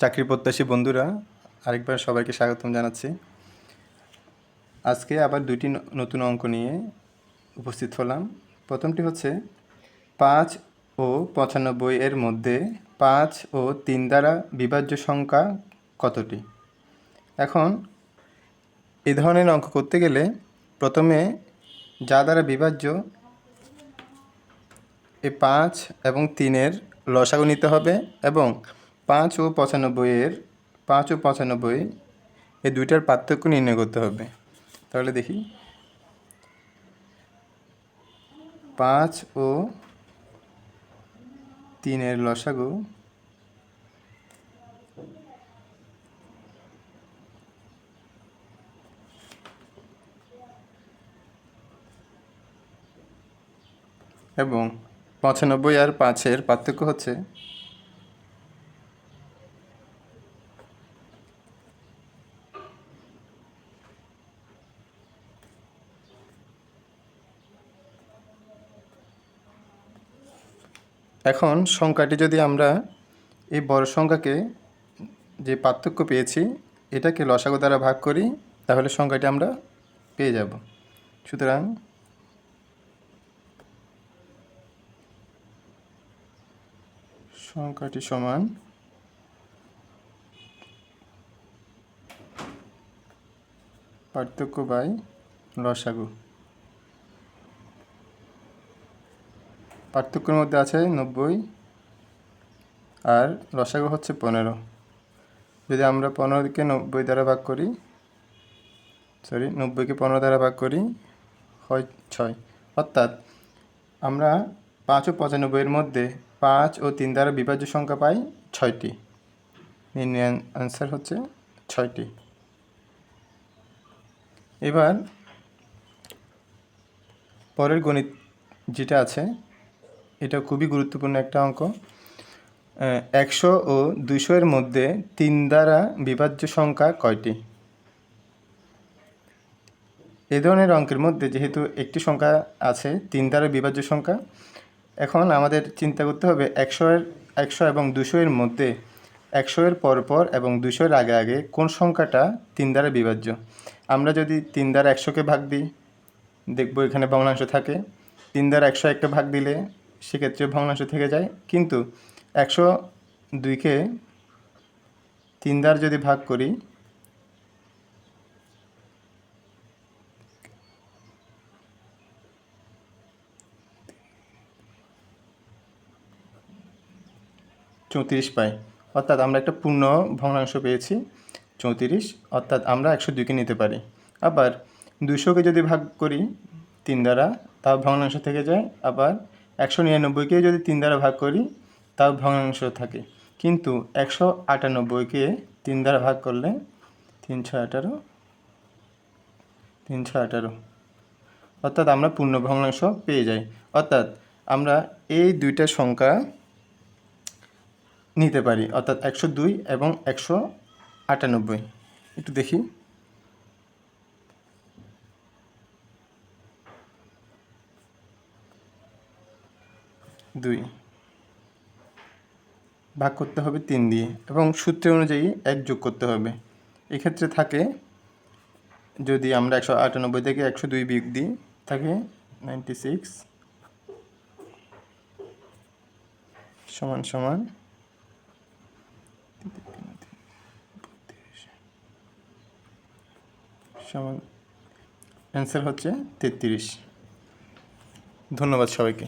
চাকরি প্রত্যাশী বন্ধুরা, আরেকবার সবাইকে স্বাগতম জানাচ্ছি। আজকে আবার দুইটি নতুন অঙ্ক নিয়ে উপস্থিত হলাম। প্রথমটি হচ্ছে পাঁচ ও পঁচানব্বই এর মধ্যে পাঁচ ও তিন দ্বারা বিভাজ্য সংখ্যা কতটি? এখন এ ধরনের অঙ্ক করতে গেলে প্রথমে যা দ্বারা বিভাজ্য, এ পাঁচ এবং তিনের লসাগু নিতে হবে এবং পাঁচ ও পঁচানব্বইয়ের পাঁচ ও পঁচানব্বই এই দুইটার পার্থক্য নির্ণয় করতে হবে। তাহলে দেখি। পাঁচ ও তিনের লসাগু এবং পঁচানব্বই আর পাঁচের পার্থক্য হচ্ছে এখন সংখ্যাটি যদি আমরা এই বড় সংখ্যাকে যে পার্থক্য পেয়েছি, এটাকে লসাগু দ্বারা ভাগ করি, তাহলে সংখ্যাটি আমরা পেয়ে যাব। সুতরাং সংখ্যাটি সমান পার্থক্য বাই লসাগু। পার্থক্যের মধ্যে আছে নব্বই আর লসাগু হচ্ছে পনেরো। যদি আমরা পনেরোকে নব্বই দ্বারা ভাগ করি সরি নব্বইকে পনেরো দ্বারা ভাগ করি, হয় ছয়। অর্থাৎ আমরা পাঁচ ও পঁচানব্বইয়ের মধ্যে পাঁচ ও তিন দ্বারা বিভাজ্য সংখ্যা পাই ছয়টি। নির্ণয় আনসার হচ্ছে ছয়টি। এবার পরের গণিত যেটা আছে এটা খুবই গুরুত্বপূর্ণ একটা অঙ্ক। একশো ও দুশো এর মধ্যে তিন দ্বারা বিভাজ্য সংখ্যা কয়টি? এ ধরনের অঙ্কের মধ্যে যেহেতু একটি সংখ্যা আছে, তিন দ্বারা বিভাজ্য সংখ্যা, এখন আমাদের চিন্তা করতে হবে একশো এর, একশো এবং দুশো এর মধ্যে একশো এর পরপর এবং দুশো এর আগে আগে কোন সংখ্যাটা তিন দ্বারা বিভাজ্য? আমরা যদি তিন দ্বারা একশোকে ভাগ দিই, দেখব এখানে ভগ্নাংশ থাকে, তিন দ্বারা একশো একটা ভাগ দিলে সেক্ষেত্রে ভগ্নাংশ থেকে যায়। কিন্তু একশো দুইকে তিন দ্বারা যদি ভাগ করি, চৌত্রিশ পাই। অর্থাৎ আমরা একটা পূর্ণ ভগ্নাংশ পেয়েছি, চৌত্রিশ, অর্থাৎ আমরা একশো দুইকে নিতে পারি। আবার দুশোকে যদি ভাগ করি তিন দ্বারা, তাও ভগ্নাংশ থেকে যায়, আবার একশো নিরানব্বইকে যদি তিন দ্বারা ভাগ করি, তাও ভগ্নাংশ থাকে। কিন্তু একশো আটানব্বইকে তিন দ্বারা ভাগ করলে তিনশো আঠারো তিনশো আঠারো। অর্থাৎ আমরা পূর্ণ ভগ্নাংশ পেয়ে যাই। অর্থাৎ আমরা এই দুইটা সংখ্যা নিতে পারি, অর্থাৎ একশো দুই এবং একশো আটানব্বই। একটু দেখি। দুই। ভাগ করতে হবে তিন দিয়ে এবং সূত্র অনুযায়ী এক যোগ করতে হবে। এক্ষেত্রে থাকে, যদি আমরা একশো আটানব্বই থেকে একশো দুই বিয়োগ দিই, থাকে নাইনটি সিক্স সমান সমান সমান অ্যান্সার হচ্ছে তেত্রিশ। ধন্যবাদ সবাইকে।